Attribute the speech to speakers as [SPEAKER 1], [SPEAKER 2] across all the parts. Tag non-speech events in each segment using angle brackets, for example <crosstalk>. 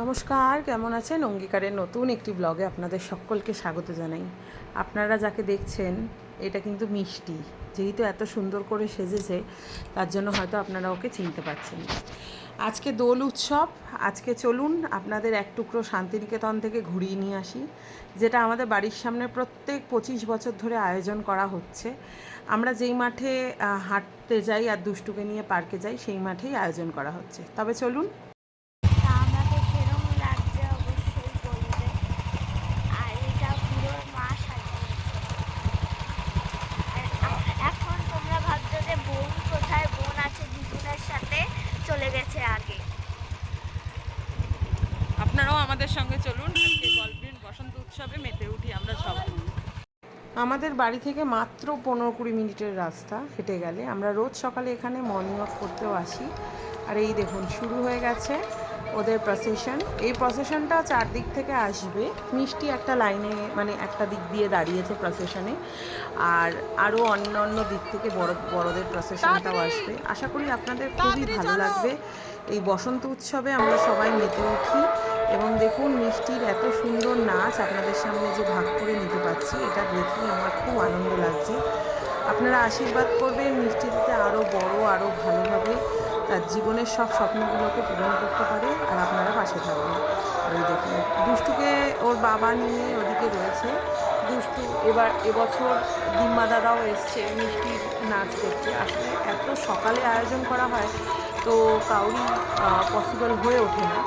[SPEAKER 1] নমস্কার, কেমন আছেন? অঙ্গীকারের নতুন একটি ব্লগে আপনাদের সকলকে স্বাগত জানাই। আপনারা যাকে দেখছেন, এটা কিন্তু মিষ্টি। যেহেতু এত সুন্দর করে সেজেছে, তার জন্য হয়তো আপনারা ওকে চিনতে পারছেন। আজকে দোল উৎসব। আজকে চলুন আপনাদের এক টুকরো শান্তিনিকেতন থেকে ঘুরিয়ে নিয়ে আসি, যেটা আমাদের বাড়ির সামনে প্রত্যেক পঁচিশ বছর ধরে আয়োজন করা হচ্ছে। আমরা যেই মাঠে হাঁটতে যাই আর দুষ্টুকে নিয়ে পার্কে যাই, সেই মাঠেই আয়োজন করা হচ্ছে। তবে চলুন
[SPEAKER 2] তা আমাকে কিরম লাগছে অবশ্যই বলবে আর এটা পুরো মা সাজিয়েছে আর আ- এখন তোমরা ভাবছ যে বোন কোথায় বোন আছে দিদুনের সাথে চলে গেছে আগে
[SPEAKER 1] আপনারাও আমাদের সঙ্গে চলুন আজকে গল্পের বসন্ত উৎসবে মেতে উঠি আমরা সব আমাদের বাড়ি থেকে মাত্র পনেরো কুড়ি মিনিটের রাস্তা হেঁটে গেলে। আমরা রোজ সকালে এখানে মর্নিং ওয়াক করতেও আসি। আর এই দেখুন শুরু হয়ে গেছে ওদের প্রসেশন এই প্রসেশনটা চারদিক থেকে আসবে। মিষ্টি একটা লাইনে মানে একটা দিক দিয়ে দাঁড়িয়েছে প্রসেশনে আর আরও অন্য অন্য দিক থেকে বড় বড়দের প্রসেশনটাও আসবে। আশা করি আপনাদের খুবই ভালো লাগবে। এই বসন্ত উৎসবে আমরা সবাই মেতে উঠি এবং দেখুন মিষ্টির এত সুন্দর নাচ আপনাদের সামনে যে ভাগ করে নিতে পারছি, এটা দেখে আমার খুব আনন্দ লাগছে। আপনারা আশীর্বাদ করবেন মিষ্টি যাতে আরও বড় আরও ভালোভাবে তার জীবনের সব স্বপ্নগুলোকে পূরণ করতে পারে আর আপনারা পাশে থাকবেন। ওই দেখুন, দুষ্টুকে ওর বাবা নিয়ে ওদিকে রয়েছে। দুষ্টু এবার এবছর ডিম্মা দাদাও এসছে মিষ্টির নাচ দেখতে। আসলে এত সকালে আয়োজন করা হয় তো কাউরি পসিবল হয়ে ওঠে না।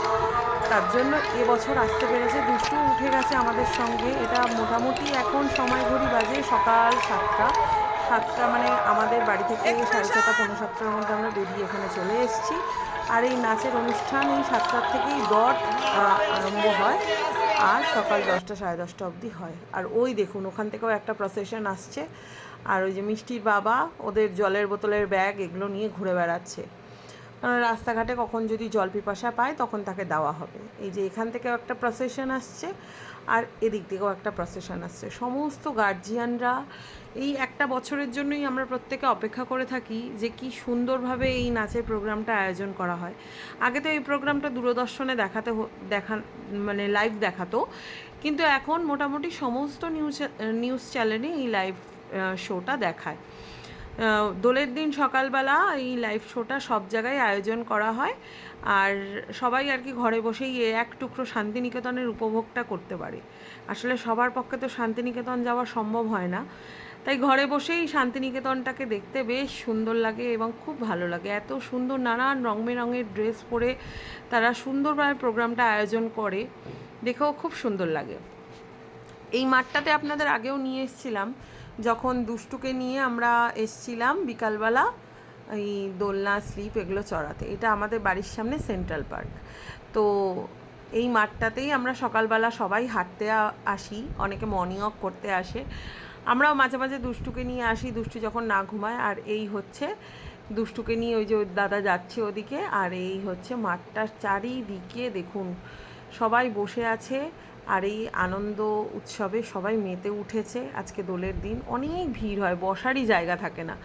[SPEAKER 1] তার জন্য এবছর আসতে পেরেছে দুষ্টু উঠে গেছে আমাদের সঙ্গে। এটা মোটামুটি এখন সময় ঘড়ি বাজে সকাল সাতটা। সাতটা মানে আমাদের বাড়ি থেকে সাড়ে ছটা পনেরো সাতটার মধ্যে আমরা বেরিয়ে এখানে চলে এসেছি। আর এই নাচের অনুষ্ঠান এই সাতটার থেকেই ডট আরম্ভ হয়। আর সকাল দশটা সাড়ে দশটা অবধি হয়। আর ওই দেখুন ওখান থেকেও একটা প্রসেশন আসছে। আর ওই যে মিষ্টির বাবা ওদের জলের বোতলের ব্যাগ এগুলো নিয়ে ঘুরে বেড়াচ্ছে। রাস্তাঘাটে কখন যদি জল পিপাসা পায়, তখন তাকে দেওয়া হবে। এই যে এখান থেকেও একটা প্রসেশন আসছে, আর এদিক থেকেও একটা প্রসেশন আসছে। সমস্ত গার্জিয়ানরা এই একটা বছরের জন্যই আমরা প্রত্যেকে অপেক্ষা করে থাকি যে কি সুন্দরভাবে এই নাচের প্রোগ্রামটা আয়োজন করা হয়। আগে তো এই প্রোগ্রামটা দূরদর্শনে দেখাতে দেখা মানে লাইভ দেখাতো, কিন্তু এখন মোটামুটি সমস্ত নিউজ নিউজ চ্যানেলে এই লাইভ শোটা দেখায়। দোলের দিন সকালবেলা এই লাইভ শোটা সব জায়গায় আয়োজন করা হয়। আর সবাই আর কি ঘরে বসেই এক টুকরো শান্তিনিকেতনের উপভোগটা করতে পারে। আসলে সবার পক্ষে তো শান্তিনিকেতন যাওয়া সম্ভব হয় না। তাই ঘরে বসেই শান্তিনিকেতনটাকে দেখতে বেশ সুন্দর লাগে এবং খুব ভালো লাগে। এত সুন্দর নানান রং বেরঙের ড্রেস পরে তারা সুন্দরভাবে প্রোগ্রামটা আয়োজন করে। দেখেও খুব সুন্দর লাগে। এই মাঠটাতে আপনাদের আগেও নিয়ে এসেছিলাম। যখন দুষ্টুকে নিয়ে আমরা এসছিলাম বিকালবেলা, এই দোলনা, স্লিপ এগুলো চড়াতে। এটা আমাদের বাড়ির সামনে সেন্ট্রাল পার্ক। তো এই মাঠটাতেই আমরা সকালবেলা সবাই হাঁটতে আসি। অনেকে মর্নিং ওয়াক করতে আসে। আমরাও মাঝে মাঝে দুষ্টুকে নিয়ে আসি। দুষ্টু যখন না ঘুমায়, আর এই হচ্ছে দুষ্টুকে নিয়ে ওই যে দাদা যাচ্ছে ওদিকে, আর এই হচ্ছে মাঠটার চারিদিকে দেখুন, সবাই বসে আছে। আর এই আনন্দ উৎসবে সবাই মেতে উঠেছে। আজকে দোলের দিন অনেক ভিড় হয়, বসারই জায়গা থাকে না।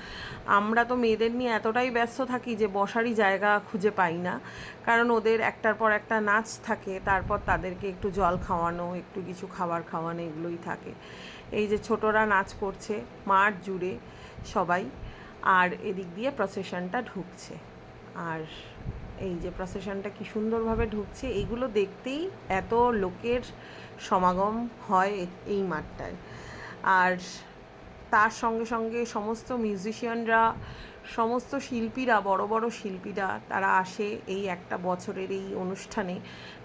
[SPEAKER 1] আমরা তো মেয়েদের নিয়ে এতটাই ব্যস্ত থাকি যে বসারই জায়গা খুঁজে পাই না। কারণ ওদের একটার পর একটা নাচ থাকে, তারপর তাদেরকে একটু জল খাওয়ানো, একটু কিছু খাবার খাওয়ানো এগুলোই থাকে। এই যে ছোটরা নাচ করছে, মাঠ জুড়ে সবাই, আর এদিক দিয়ে প্রসেশনটা ঢুকছে। আর এই যে প্রসেশনটা কি সুন্দরভাবে ঢুকছে এগুলো দেখতেই এত লোকের সমাগম হয় এই মাঠটায়। আর তার সঙ্গে সঙ্গে সমস্ত মিউজিশিয়ানরা, সমস্ত শিল্পীরা, বড় বড় শিল্পীরা, তারা আসে এই একটা বছরের এই অনুষ্ঠানে।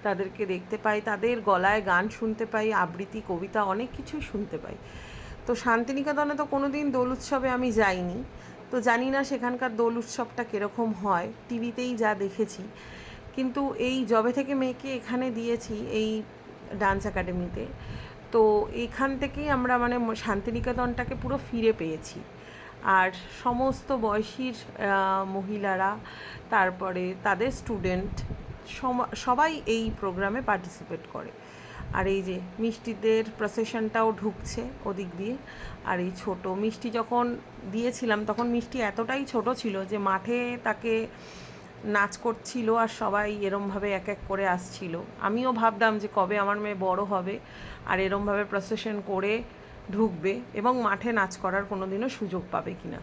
[SPEAKER 1] তাদেরকে দেখতে পাই, তাদের গলায় গান শুনতে পাই, আবৃত্তি, কবিতা অনেক কিছুই শুনতে পাই। তো শান্তিনিকেতনে তো কোনো দিন দোল উৎসবে আমি যাইনি। তো জানি না সেখানকার দোল উৎসবটা কীরকম হয়, টিভিতেই যা দেখেছি। কিন্তু এই জবে থেকে মেয়েকে এখানে দিয়েছি, এই ডান্স একাডেমিতে। তো এখান থেকেই আমরা মানে শান্তিনিকেতনটাকে পুরো ফিরে পেয়েছি। আর সমস্ত বয়সীর মহিলারা, তারপরে তাদের স্টুডেন্ট সবাই এই প্রোগ্রামে পার্টিসিপেট করে। আর এই যে মিষ্টিদের প্রসেশনটাও ঢুকছে ওদিক দিয়ে। আর এই ছোট মিষ্টি যখন দিয়েছিলাম, তখন মিষ্টি এতটাই ছোট ছিল যে মাঠে তাকে নাচ করছিল আর সবাই এরমভাবে এক এক করে আসছিল। আমিও ভাবতাম যে কবে আমার মেয়ে বড় হবে আর এরমভাবে প্রসেশন করে ঢুকবে এবং মাঠে নাচ করার কোনো দিনও সুযোগ পাবে কি না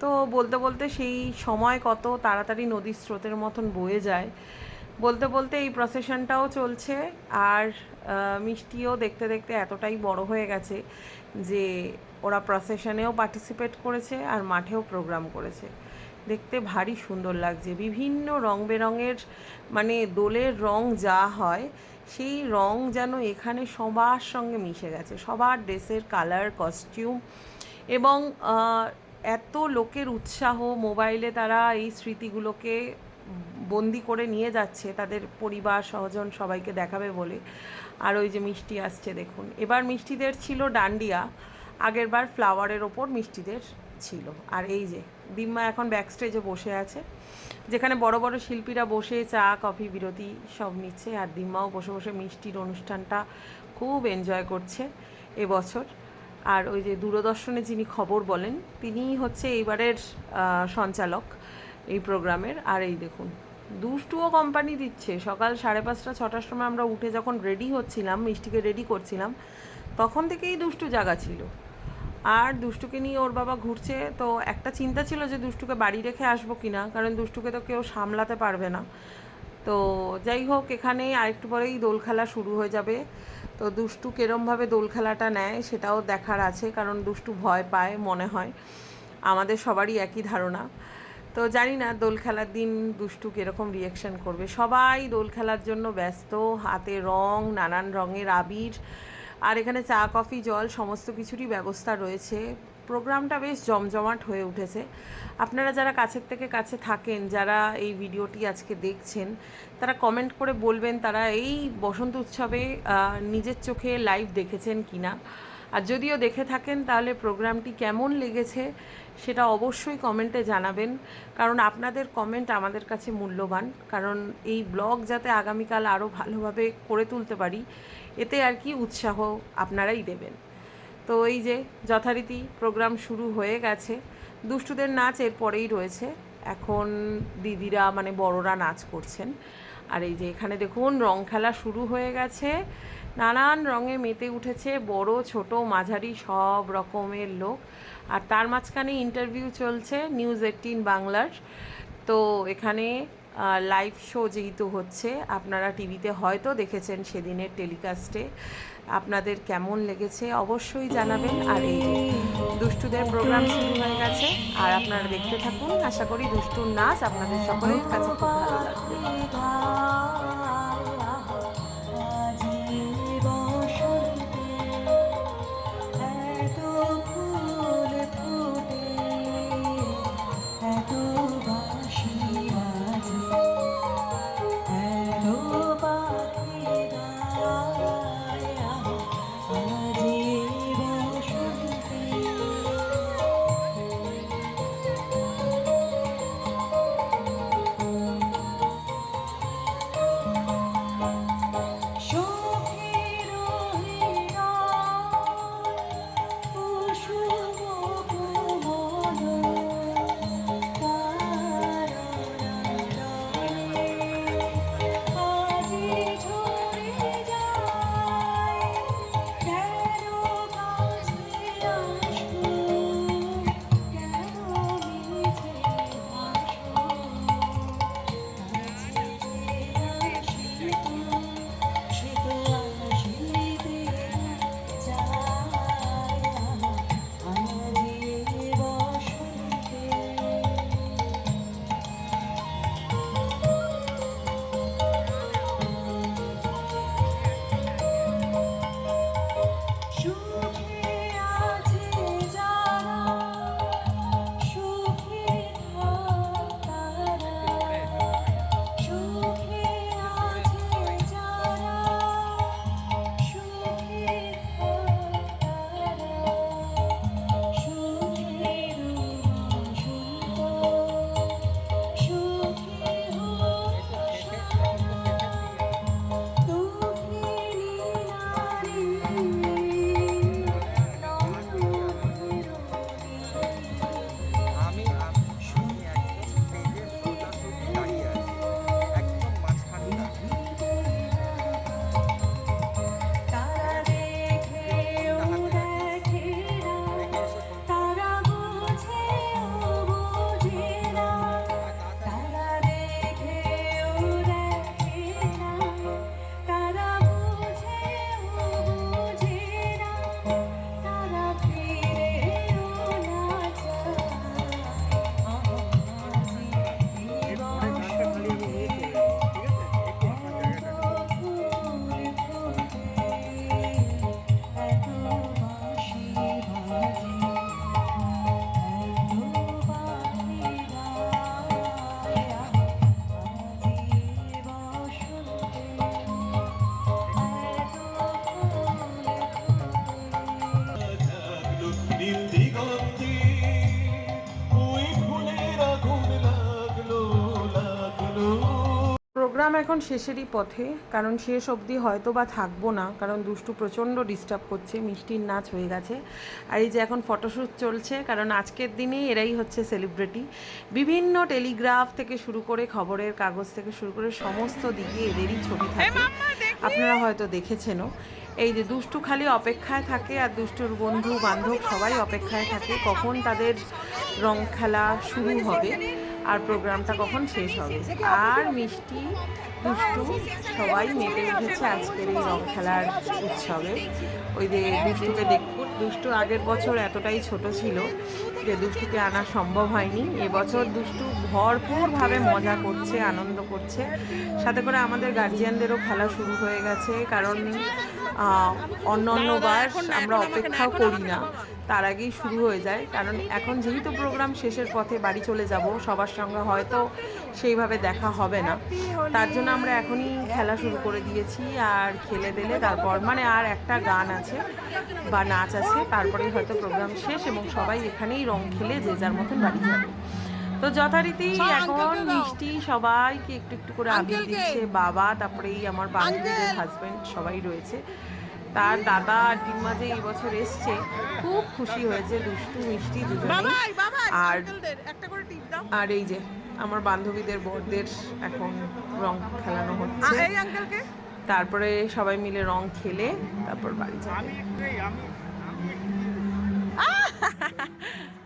[SPEAKER 1] তো বলতে বলতে সেই সময় কত তাড়াতাড়ি নদীর স্রোতের মতন বয়ে যায়। বলতে বলতে এই প্রসেশনটাও চলছে আর মিষ্টিও দেখতে দেখতে এতটাই বড় হয়ে গেছে যে ওরা প্রসেশনেও পার্টিসিপেট করেছে আর মাঠেও প্রোগ্রাম করেছে। দেখতে ভারী সুন্দর লাগছে। বিভিন্ন রং বেরঙের মানে দোলের রং যা হয়, সেই রং যেন এখানে সবার সঙ্গে মিশে গেছে। সবার ড্রেসের কালার কস্টিউম এবং এত লোকের উৎসাহ মোবাইলে তারা এই স্মৃতিগুলোকে বন্দি করে নিয়ে যাচ্ছে, তাদের পরিবার সহজন সবাইকে দেখাবে বলে। আর ওই যে মিষ্টি আসছে, দেখুন। এবার মিষ্টিদের ছিল ডান্ডিয়া আগের বার ফ্লাওয়ারের ওপর মিষ্টিদের ছিল। আর এই যে, দিম্মা এখন ব্যাক স্টেজে বসে আছে, যেখানে বড় বড় শিল্পীরা বসে, চা, কফি, বিরতি সব নিচ্ছে। আর দিম্মাও বসে বসে মিষ্টির অনুষ্ঠানটা খুব এনজয় করছে এবছর। আর ওই যে দূরদর্শনে যিনি খবর বলেন, তিনিই হচ্ছে এইবারের সঞ্চালক এই প্রোগ্রামের। আর এই দেখুন দুষ্টুও কোম্পানি দিচ্ছে। সকাল সাড়ে পাঁচটা, ছটার সময় আমরা উঠে যখন রেডি হচ্ছিলাম, মিষ্টিকে রেডি করছিলাম, তখন থেকেই দুষ্টু জাগা ছিল। আর দুষ্টুকে নিয়ে ওর বাবা ঘুরছে, তো একটা চিন্তা ছিল যে দুষ্টুকে বাড়ি রেখে আসব কিনা, কারণ দুষ্টুকে তো কেউ সামলাতে পারবে না। তো যাই হোক এখানে আরেকটু পরেই দোল খেলা শুরু হয়ে যাবে। তো দুষ্টু কেরমভাবে দোল খেলাটা নেয়, সেটাও দেখার আছে, কারণ দুষ্টু ভয় পায়, মনে হয়। আমাদের সবারই একই ধারণা। তো জানি না দোল খেলার দিন দুষ্টু কীরকম রিয়াকশন করবে। সবাই দোল খেলার জন্য ব্যস্ত, হাতে রং, নানান রঙের আবির, আর এখানে চা, কফি, জল, সমস্ত কিছুরই ব্যবস্থা রয়েছে। প্রোগ্রামটা বেশ জমজমাট হয়ে উঠেছে। আপনারা যারা কাছের থেকে কাছে থাকেন, যারা এই ভিডিওটি আজকে দেখছেন, তারা কমেন্ট করে বলবেন তারা এই বসন্ত উৎসবে নিজের চোখে লাইভ দেখেছেন কিনা। আর যদিও দেখে থাকেন তাহলে প্রোগ্রামটি কেমন লেগেছে সেটা অবশ্যই কমেন্টে জানাবেন। কারণ আপনাদের কমেন্ট আমাদের কাছে মূল্যবান। কারণ এই ব্লগ যাতে আগামীকাল আরও ভালোভাবে করে তুলতে পারি, এতে আর কি উৎসাহ আপনারাই দেবেন। তো এই যে যথারীতি প্রোগ্রাম শুরু হয়ে গেছে। দুষ্টুদের নাচ এরপরেই রয়েছে। এখন দিদিরা মানে বড়রা নাচ করছেন। আর এই যে এখানে দেখুন, রং খেলা শুরু হয়ে গেছে। নানান রঙে মেতে উঠেছে বড়, ছোট, মাঝারি, সব রকমের লোক। আর তার মাঝখানে ইন্টারভিউ চলছে নিউজ এইটিন বাংলার। তো এখানে লাইভ শো যেহেতু হচ্ছে, আপনারা টিভিতে হয়তো দেখেছেন সেদিনের টেলিকাস্টে আপনাদের কেমন লেগেছে অবশ্যই জানাবেন। আর এই দুষ্টুদের প্রোগ্রাম শুরু হয়ে গেছে, আর আপনারা দেখতে থাকুন। আশা করি দুষ্টুর নাচ আপনাদের সকলের কাছে খুব ভালো লাগবে। এখন শেষেরই পথে কারণ শেষ অবধি হয়তো বা থাকব না কারণ দুষ্টু প্রচণ্ড ডিস্টার্ব করছে মিষ্টির নাচ হয়ে গেছে। আর এই যে এখন ফটোশ্যুট চলছে কারণ আজকের দিনে এরাই হচ্ছে সেলিব্রিটি বিভিন্ন টেলিগ্রাফ থেকে শুরু করে খবরের কাগজ থেকে শুরু করে সমস্ত দিকে এদেরই ছবি থাকে। আপনারা হয়তো দেখেছেনও। এই যে দুষ্টু খালি অপেক্ষায় থাকে আর দুষ্টুর বন্ধু বান্ধব সবাই অপেক্ষায় থাকে কখন তাদের রং খেলা শুরু হবে। আর প্রোগ্রামটা কখন শেষ হবে? আর মিষ্টি, দুষ্টু, সবাই মেতে উঠেছে আজকের এই রং খেলার উৎসবে। ওই যে দুষ্টুকে দেখুন, দুষ্টু আগের বছর এতটাই ছোট ছিল যে দুষ্টুকে আনা সম্ভব হয়নি। এবছর দুষ্টু ভরপুরভাবে মজা করছে, আনন্দ করছে। সাথে করে আমাদের গার্জিয়ানদেরও খেলা শুরু হয়ে গেছে, কারণ অন্য অন্যবার আমরা অপেক্ষাও করি না। তার আগেই শুরু হয়ে যায়, কারণ এখন যেহেতু প্রোগ্রাম শেষের পথে বাড়ি চলে যাব, সবার সঙ্গে হয়তো সেইভাবে দেখা হবে না। তার জন্য আমরা এখনই খেলা শুরু করে দিয়েছি, আর খেলে দিলে তারপর মানে আর একটা গান আছে, বা নাচ আছে, তারপরেই হয়তো প্রোগ্রাম শেষ এবং সবাই এখানেই রং খেলে যে যার মতন বাড়ি যাবে। তো যথারীতি এখন মিষ্টি সবাইকে একটু একটু করে আবির দিচ্ছে। বাবা তারপরে এই আমার বান্ধবীদের হাজবেন্ড সবাই রয়েছে। তার দাদা আর ডিম্মা যে এই বছর এসছে খুব খুশি হয়েছে। দুষ্টু মিষ্টি দুজনেই। আর আর এই যে আমার বান্ধবীদের বরদের এখন রং খেলানো হচ্ছে। তারপরে সবাই মিলে রং খেলে তারপর বাড়ি যাবে। <laughs>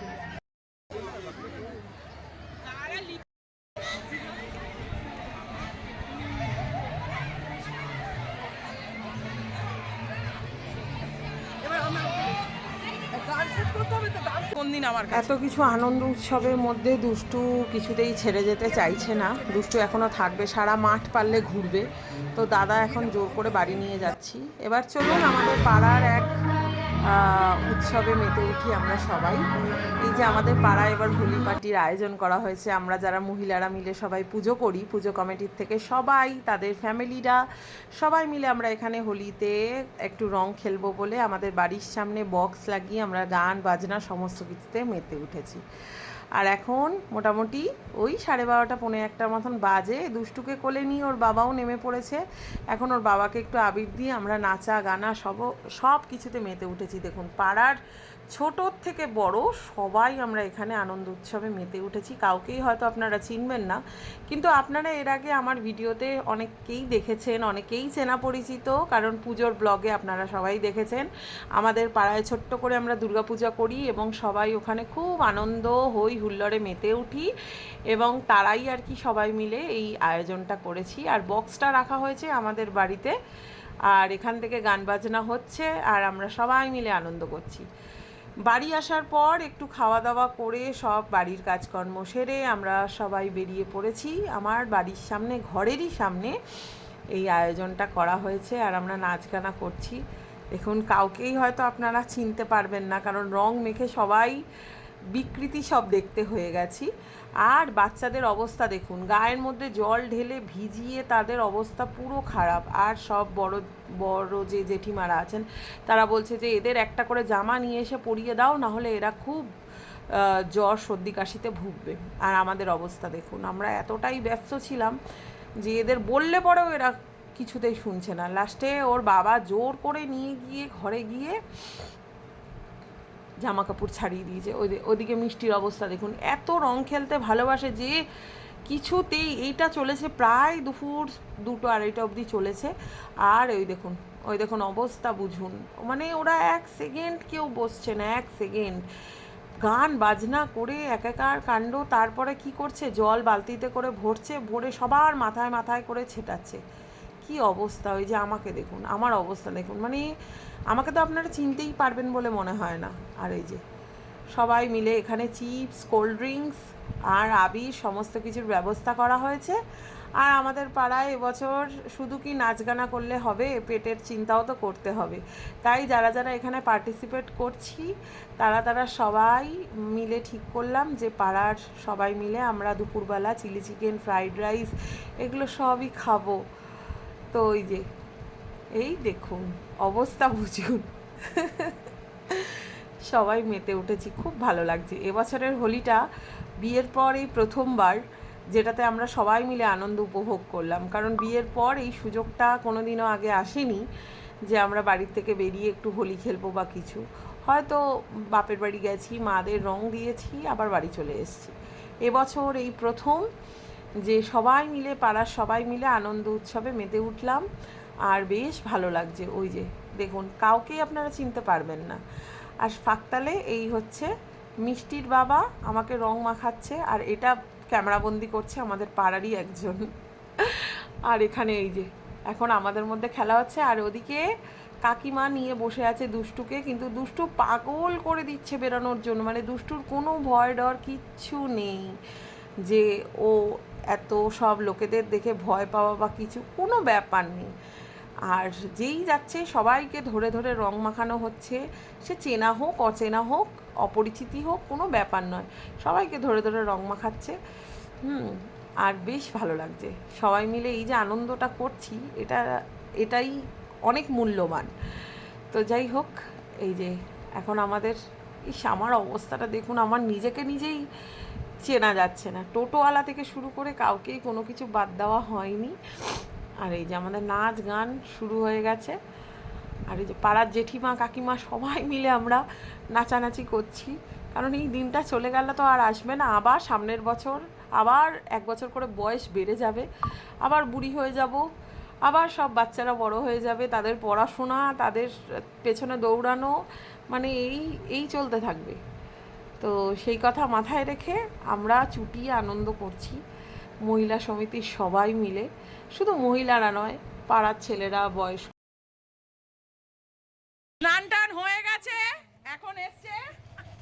[SPEAKER 3] দিন আমার
[SPEAKER 1] এত কিছু আনন্দ উৎসবের মধ্যে দুষ্টু কিছুতেই ছেড়ে যেতে চাইছে না। দুষ্টু এখনও থাকবে, সারা মাঠ পারলে ঘুরবে। তো দাদা এখন জোর করে বাড়ি নিয়ে যাচ্ছি। এবার চলুন আমাদের পাড়ার এক উৎসবে মেতে উঠি আমরা সবাই। এই যে আমাদের পাড়ায় এবার হোলি পার্টির আয়োজন করা হয়েছে, আমরা যারা মহিলারা মিলে সবাই পুজো করি, পুজো কমিটির থেকে সবাই, তাদের ফ্যামিলিরা সবাই মিলে আমরা এখানে হোলিতে একটু রং খেলব বলে আমাদের বাড়ির সামনে বক্স লাগিয়ে আমরা গান, বাজনা, সমস্ত কিছুতে মেতে উঠেছি। আর এখন মোটামুটি ওই সাড়ে বারোটা পনেরো একটার মতন বাজে। দুষ্টুকে কোলে নিয়ে ওর বাবাও নেমে পড়েছে। এখন ওর বাবাকে একটু আবির দিয়ে আমরা নাচা, গানা সব সব কিছুতে মেতে উঠেছি। দেখুন, পাড়ার ছোটোর থেকে বড় সবাই আমরা এখানে আনন্দ উৎসবে মেতে উঠেছি। কাউকেই হয়তো আপনারা চিনবেন না, কিন্তু আপনারা এর আগে আমার ভিডিওতে অনেককেই দেখেছেন, অনেকেই চেনা পরিচিত, কারণ পুজোর ব্লগে আপনারা সবাই দেখেছেন। আমাদের পাড়ায় ছোট্ট করে আমরা দুর্গাপূজা করি এবং সবাই ওখানে খুব আনন্দ হই, হুল্লোড়ে মেতে উঠি এবং তারাই আর কি সবাই মিলে এই আয়োজনটা করেছি। আর বক্সটা রাখা হয়েছে আমাদের বাড়িতে। আর এখান থেকে গান বাজনা হচ্ছে আর আমরা সবাই মিলে আনন্দ করছি। বাড়ি আসার পর একটু খাওয়া দাওয়া করে সব বাড়ির কাজকর্ম সেরে আমরা সবাই বেরিয়ে পড়েছি। আমার বাড়ির সামনে, ঘরেরই সামনে এই আয়োজনটা করা হয়েছে আর আমরা নাচ গানা করছি। দেখুন, কাউকেই হয়তো আপনারা চিনতে পারবেন না, কারণ রং মেখে সবাই বিকৃতি সব দেখতে হয়ে গেছি। আর বাচ্চাদের অবস্থা দেখুন, গায়ের মধ্যে জল ঢেলে ভিজিয়ে তাদের অবস্থা পুরো খারাপ। আর সব বড় বড় যে জেঠিমারা আছেন, তারা বলছে যে এদের একটা করে জামা নিয়ে এসে পরিয়ে দাও, না হলে এরা খুব জ্বর, সর্দি কাশিতে ভুগবে। আর আমাদের অবস্থা দেখুন, আমরা এতটাই ব্যস্ত ছিলাম যে এদের বললে পরেও এরা কিছুতেই শুনছে না। লাস্টে ওর বাবা জোর করে নিয়ে গিয়ে ঘরে গিয়ে জামা কাপড় ছাড়িয়ে দিয়েছে। ওদিকে মিষ্টির অবস্থা দেখুন। এত রং খেলতে ভালোবাসে যে কিছুতেই এইটা চলেছে প্রায় দুপুর দুটো আড়াইটা অবধি চলেছে। আর ওই দেখুন ওই দেখুন অবস্থা বুঝুন। মানে ওরা এক সেকেন্ড কেউ বসছে না, এক সেকেন্ড। গান বাজনা করে একাকার কাণ্ড, তারপরে কি করছে? জল বালতিতে করে ভরছে, ভরে সবার মাথায় মাথায় করে ছেটাচ্ছে। কি অবস্থা? ওই যে আমাকে দেখুন, আমার অবস্থা দেখুন। মানে আমাকে তো আপনারা চিনতেই পারবেন বলে মনে হয় না। আর এই যে, সবাই মিলে এখানে চিপস, কোল্ড ড্রিঙ্কস আর আবির সমস্ত কিছুর ব্যবস্থা করা হয়েছে। আর আমাদের পাড়ায় এবছর শুধু কি নাচ গানা করলে হবে? পেটের চিন্তাও তো করতে হবে। তাই যারা যারা এখানে পার্টিসিপেট করছি, তারা তারা সবাই মিলে ঠিক করলাম যে পাড়ার সবাই মিলে আমরা দুপুরবেলা চিলি চিকেন, ফ্রাইড রাইস এগুলো সবই খাব। তো ওই যে, এই দেখুন, অবস্থা বুঝুন। সবাই মেতে উঠেছি, খুব ভালো লাগছে। এবছরের হোলিটা বিয়ের পর এই প্রথমবার, যেটাতে আমরা সবাই মিলে আনন্দ উপভোগ করলাম। কারণ বিয়ের পর এই সুযোগটা কোনোদিনও আগে আসেনি যে আমরা বাড়ির থেকে বেরিয়ে একটু হোলি খেলব বা কিছু। হয়তো বাপের বাড়ি গেছি, মাদের রং দিয়েছি, আবার বাড়ি চলে এসেছি। এবছর এই প্রথম যে সবাই মিলে, পাড়ার সবাই মিলে আনন্দ উৎসবে মেতে উঠলাম। আর বেশ ভালো লাগছে ওই যে, দেখুন, কাউকেই আপনারা চিনতে পারবেন না। আর ফাঁকতালে এই হচ্ছে মিষ্টির বাবা আমাকে রং মাখাচ্ছে, আর এটা ক্যামেরাবন্দি করছে আমাদের পাড়ারই একজন। আর এখানে এই যে, এখন আমাদের মধ্যে খেলা হচ্ছে, আর ওদিকে কাকিমা নিয়ে বসে আছে দুষ্টুকে, কিন্তু দুষ্টু পাগল করে দিচ্ছে বেরোনোর জন্য। মানে দুষ্টুর কোনো ভয় ডর কিচ্ছু নেই যে ও এত সব লোকেদের দেখে ভয় পাওয়া বা কিছু কোনো ব্যাপার নেই। আর যেই যাচ্ছে, সবাইকে ধরে ধরে রং মাখানো হচ্ছে। সে চেনা হোক, অচেনা হোক, অপরিচিতি হোক, কোনো ব্যাপার নয়। সবাইকে ধরে ধরে রং মাখাচ্ছে। হুম, আর বেশ ভালো লাগছে। সবাই মিলে এই যে আনন্দটা করছি, এটা, এটাই অনেক মূল্যবান। তো যাই হোক, এই যে এখন আমাদের, ইস, আমার অবস্থাটা দেখুন, আমার নিজেকে নিজেই চেনা যাচ্ছে না। টোটোওয়ালা থেকে শুরু করে কাউকেই কোনো কিছু বাদ দেওয়া হয়নি। আর এই যে আমাদের নাচ গান শুরু হয়ে গেছে। আর এই যে পাড়ার জেঠিমা, কাকিমা সবাই মিলে আমরা নাচানাচি করছি। কারণ এই দিনটা চলে গেলে তো আর আসবে না। আবার সামনের বছর, আবার এক বছর করে বয়স বেড়ে যাবে। আবার বুড়ি হয়ে যাব। আবার সব বাচ্চারা বড় হয়ে যাবে। তাদের পড়াশোনা, তাদের পেছনে দৌড়ানো মানে এই এই চলতে থাকবে। তো সেই কথা মাথায় রেখে আমরা চুটিয়ে আনন্দ করছি। মহিলা সমিতির সবাই মিলে। শুধু মহিলারা নয় পাড়ার ছেলেরা বয়স
[SPEAKER 3] স্নান টান হয়ে গেছে। এখন এসছে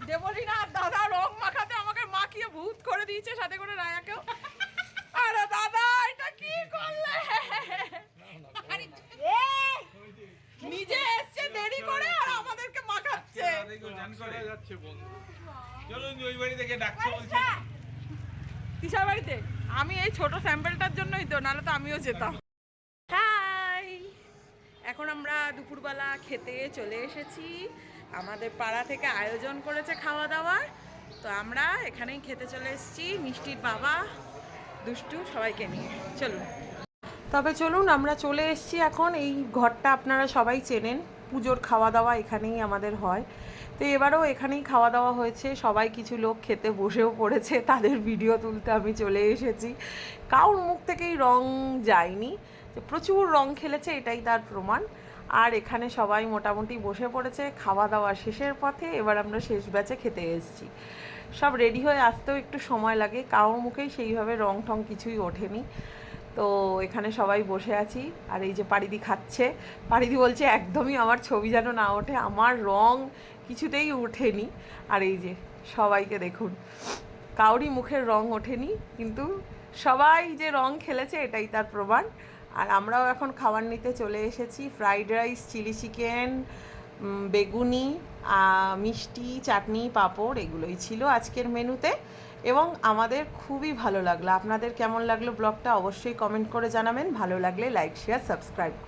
[SPEAKER 3] দেবলীনা আর দাদা রং মাখাতে আমাকে মাখিয়ে ভূত করে দিয়েছে সাথে করে রায়াকেও। আরে দাদা এটা কি করলে? আরে, এ, নিজে এসছে দেরি করে আর আমাদেরকে মাখাচ্ছে।
[SPEAKER 4] চলুন ওই বাড়ি থেকে ডাকছে বলছে।
[SPEAKER 3] কিসের বাড়িতে? আমি এই ছোট স্যাম্পেলটার জন্যই তো নাহলে তো আমিও যেতাম। হাই! এখন আমরা দুপুরবেলা খেতে চলে এসেছি। আমাদের পাড়া থেকে আয়োজন করেছে খাওয়া দাওয়ার তো আমরা এখানেই খেতে চলে এসেছি। মিষ্টির বাবা দুষ্টু সবাইকে নিয়ে। চলুন।
[SPEAKER 1] তবে চলুন, আমরা চলে এসেছি এখন। এই ঘরটা আপনারা সবাই চেনেন। পুজোর খাওয়া দাওয়া এখানেই আমাদের হয়। তো এবারও এখানেই খাওয়া দাওয়া হয়েছে। সবাই কিছু লোক খেতে বসেও পড়েছে। তাদের ভিডিও তুলতে আমি চলে এসেছি। কারোর মুখ থেকেই রং যায়নি। প্রচুর রং খেলেছে, এটাই তার প্রমাণ। আর এখানে সবাই মোটামুটি বসে পড়েছে। খাওয়া দাওয়া শেষের পথে এবার আমরা শেষ ব্যাচে খেতে এসেছি। সব রেডি হয়ে আসতেও একটু সময় লাগে। কারোর মুখেই সেইভাবে রং টং কিছুই ওঠেনি। তো এখানে সবাই বসে আছি। আর এই যে পারিদি খাচ্ছে। পারিদি বলছে, একদমই আমার ছবি যেন না ওঠে, আমার রং কিছুতেই ওঠেনি। আর এই যে সবাইকে দেখুন, কাউরই মুখের রং ওঠেনি, কিন্তু সবাই যে রং খেলেছে এটাই তার প্রমাণ। আর আমরাও এখন খাবার নিতে চলে এসেছি, ফ্রাইড রাইস, চিলি চিকেন বেগুনি মিষ্টি, চাটনি, পাঁপড়, এগুলোই ছিল আজকের মেনুতে। এবং আমাদের খুবই ভালো লাগল। আপনাদের কেমন লাগল ব্লগটা অবশ্যই কমেন্ট করে জানাবেন। ভালো লাগলে লাইক শেয়ার সাবস্ক্রাইব করুন।